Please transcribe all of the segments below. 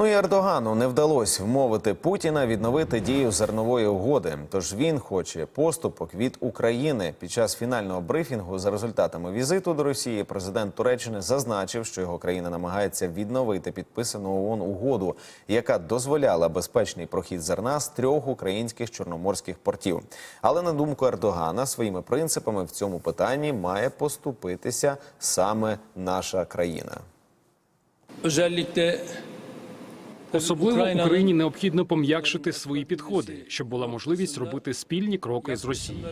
Ну і Ердогану не вдалося вмовити Путіна відновити дію зернової угоди. Тож він хоче поступок від України. Під час фінального брифінгу за результатами візиту до Росії президент Туреччини зазначив, що його країна намагається відновити підписану ООН угоду, яка дозволяла безпечний прохід зерна з трьох українських чорноморських портів. Але на думку Ердогана, своїми принципами в цьому питанні має поступитися саме наша країна. Özellikle Особливо Україні необхідно пом'якшити свої підходи, щоб була можливість робити спільні кроки з Росією.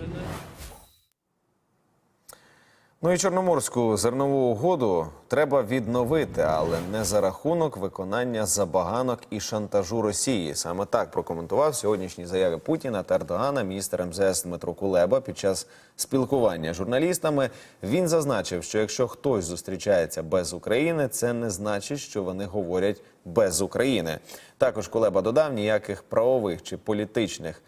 Ну і чорноморську зернову угоду треба відновити, але не за рахунок виконання забаганок і шантажу Росії. Саме так прокоментував сьогоднішні заяви Путіна та Ердогана міністр МЗС Дмитро Кулеба під час спілкування з журналістами. Він зазначив, що якщо хтось зустрічається без України, це не значить, що вони говорять без України. Також Кулеба додав ніяких правових чи політичних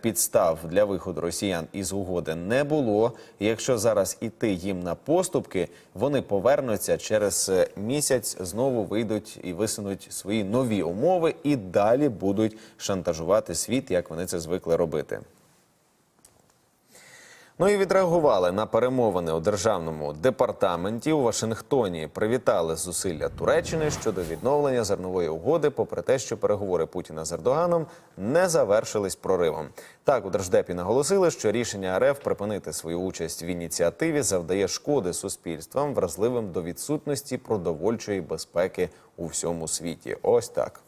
підстав для виходу росіян із угоди не було. Якщо зараз іти їм на поступки, вони повернуться через е, місяць, знову вийдуть і висунуть свої нові умови і далі будуть шантажувати світ, як вони це звикли робити. Ну і відреагували на перемовини у державному департаменті у Вашингтоні. Привітали зусилля Туреччини щодо відновлення зернової угоди, попри те, що переговори Путіна з Ердоганом не завершились проривом. Так у держдепі наголосили, що рішення РФ припинити свою участь в ініціативі завдає шкоди суспільствам, вразливим до відсутності продовольчої безпеки у всьому світі. Ось так.